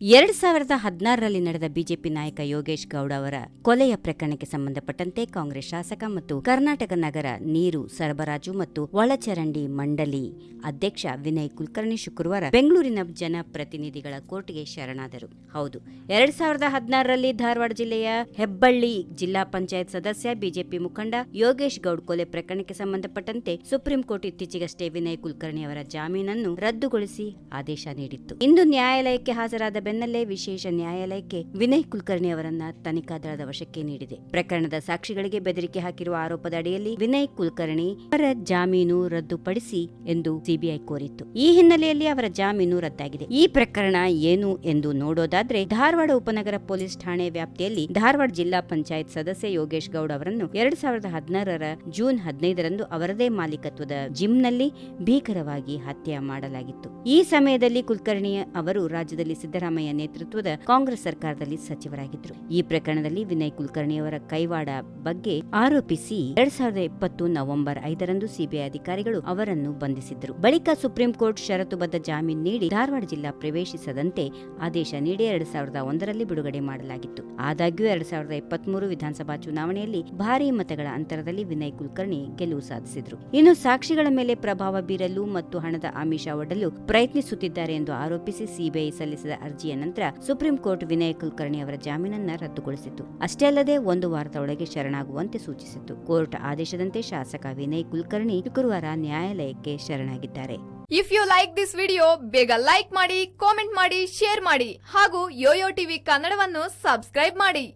ಎರಡ್ ಸಾವಿರದ ಹದಿನಾರರಲ್ಲಿ ನಡೆದ ಬಿಜೆಪಿ ನಾಯಕ ಯೋಗೇಶ್ ಗೌಡ ಅವರ ಕೊಲೆಯ ಪ್ರಕರಣಕ್ಕೆ ಸಂಬಂಧಪಟ್ಟಂತೆ ಕಾಂಗ್ರೆಸ್ ಶಾಸಕ ಮತ್ತು ಕರ್ನಾಟಕ ನಗರ ನೀರು ಸರಬರಾಜು ಮತ್ತು ಒಳಚರಂಡಿ ಮಂಡಳಿ ಅಧ್ಯಕ್ಷ ವಿನಯ್ ಕುಲಕರ್ಣಿ ಶುಕ್ರವಾರ ಬೆಂಗಳೂರಿನ ಜನಪ್ರತಿನಿಧಿಗಳ ಕೋರ್ಟ್ಗೆ ಶರಣಾದರು. ಹೌದು, ಎರಡ್ ಸಾವಿರದ ಹದಿನಾರರಲ್ಲಿ ಧಾರವಾಡ ಜಿಲ್ಲೆಯ ಹೆಬ್ಬಳ್ಳಿ ಜಿಲ್ಲಾ ಪಂಚಾಯತ್ ಸದಸ್ಯ ಬಿಜೆಪಿ ಮುಖಂಡ ಯೋಗೇಶ್ ಗೌಡ್ ಕೊಲೆ ಪ್ರಕರಣಕ್ಕೆ ಸಂಬಂಧಪಟ್ಟಂತೆ ಸುಪ್ರೀಂ ಕೋರ್ಟ್ ಇತ್ತೀಚೆಗಷ್ಟೇ ವಿನಯ್ ಕುಲಕರ್ಣಿ ಅವರ ಜಾಮೀನನ್ನು ರದ್ದುಗೊಳಿಸಿ ಆದೇಶ ನೀಡಿತ್ತು. ಇಂದು ನ್ಯಾಯಾಲಯಕ್ಕೆ ಹಾಜರಾದ ಬೆನ್ನಲ್ಲೇ ವಿಶೇಷ ನ್ಯಾಯಾಲಯಕ್ಕೆ ವಿನಯ್ ಕುಲಕರ್ಣಿ ಅವರನ್ನ ತನಿಖಾ ದಳದ ವಶಕ್ಕೆ ನೀಡಿದೆ. ಪ್ರಕರಣದ ಸಾಕ್ಷಿಗಳಿಗೆ ಬೆದರಿಕೆ ಹಾಕಿರುವ ಆರೋಪದ ಅಡಿಯಲ್ಲಿ ವಿನಯ್ ಕುಲಕರ್ಣಿ ಅವರ ಜಾಮೀನು ರದ್ದುಪಡಿಸಿ ಎಂದು ಸಿಬಿಐ ಕೋರಿತ್ತು. ಈ ಹಿನ್ನೆಲೆಯಲ್ಲಿ ಅವರ ಜಾಮೀನು ರದ್ದಾಗಿದೆ. ಈ ಪ್ರಕರಣ ಏನು ಎಂದು ನೋಡೋದಾದ್ರೆ ಧಾರವಾಡ ಉಪನಗರ ಪೊಲೀಸ್ ಠಾಣೆ ವ್ಯಾಪ್ತಿಯಲ್ಲಿ ಧಾರವಾಡ ಜಿಲ್ಲಾ ಪಂಚಾಯತ್ ಸದಸ್ಯ ಯೋಗೇಶ್ ಗೌಡ ಅವರನ್ನು ಎರಡ್ ಸಾವಿರದ ಹದಿನಾರರ ಜೂನ್ ಹದಿನೈದರಂದು ಅವರದೇ ಮಾಲೀಕತ್ವದ ಜಿಮ್ನಲ್ಲಿ ಭೀಕರವಾಗಿ ಹತ್ಯೆ ಮಾಡಲಾಗಿತ್ತು. ಈ ಸಮಯದಲ್ಲಿ ಕುಲಕರ್ಣಿ ಅವರು ರಾಜ್ಯದಲ್ಲಿ ಸಿದ್ದರಾಮಯ್ಯ ನೇತೃತ್ವದ ಕಾಂಗ್ರೆಸ್ ಸರ್ಕಾರದಲ್ಲಿ ಸಚಿವರಾಗಿದ್ದರು. ಈ ಪ್ರಕರಣದಲ್ಲಿ ವಿನಯ್ ಕುಲಕರ್ಣಿ ಅವರ ಕೈವಾಡ ಬಗ್ಗೆ ಆರೋಪಿಸಿ ಎರಡ್ ಸಾವಿರದ ಇಪ್ಪತ್ತು ನವೆಂಬರ್ ಐದರಂದು ಸಿಬಿಐ ಅಧಿಕಾರಿಗಳು ಅವರನ್ನು ಬಂಧಿಸಿದ್ದರು. ಬಳಿಕ ಸುಪ್ರೀಂ ಕೋರ್ಟ್ ಷರತ್ತುಬದ್ಧ ಜಾಮೀನು ನೀಡಿ ಧಾರವಾಡ ಜಿಲ್ಲಾ ಪ್ರವೇಶಿಸದಂತೆ ಆದೇಶ ನೀಡಿ ಎರಡ್ ಸಾವಿರದ ಒಂದರಲ್ಲಿ ಬಿಡುಗಡೆ ಮಾಡಲಾಗಿತ್ತು. ಆದಾಗ್ಯೂ ಎರಡ್ ಸಾವಿರದ ಇಪ್ಪತ್ಮೂರು ವಿಧಾನಸಭಾ ಚುನಾವಣೆಯಲ್ಲಿ ಭಾರೀ ಮತಗಳ ಅಂತರದಲ್ಲಿ ವಿನಯ್ ಕುಲಕರ್ಣಿ ಗೆಲುವು ಸಾಧಿಸಿದ್ರು. ಇನ್ನು ಸಾಕ್ಷಿಗಳ ಮೇಲೆ ಪ್ರಭಾವ ಬೀರಲು ಮತ್ತು ಹಣದ ಆಮಿಷ ಒಡ್ಡಲು ಪ್ರಯತ್ನಿಸುತ್ತಿದ್ದಾರೆ ಎಂದು ಆರೋಪಿಸಿ ಸಿಬಿಐ ಸಲ್ಲಿಸಿದ ಅರ್ಜಿಯ ನಂತರ ಸುಪ್ರೀಂ ಕೋರ್ಟ್ ವಿನಯ್ ಕುಲಕರ್ಣಿ ಅವರ ಜಾಮೀನನ್ನ ರದ್ದುಗೊಳಿಸಿತು ಅಷ್ಟೇ ಅಲ್ಲದೆ ಒಂದು ವಾರದ ಒಳಗೆ ಶರಣಾಗುವಂತೆ ಸೂಚಿಸಿತು ಕೋರ್ಟ್ ಆದೇಶದಂತೆ ಶಾಸಕ ವಿನಯ್ ಕುಲಕರ್ಣಿ ಶುಕ್ರವಾರ ನ್ಯಾಯಾಲಯಕ್ಕೆ ಶರಣಾಗಿದ್ದಾರೆ. If you like this video ಬೇಗ ಲೈಕ್ ಮಾಡಿ ಕಾಮೆಂಟ್ ಮಾಡಿ ಶೇರ್ ಮಾಡಿ ಹಾಗೂ ಯೋಯೋ ಟಿವಿ ಕನ್ನಡವನ್ನು ಸಬ್ಸ್ಕ್ರೈಬ್ ಮಾಡಿ.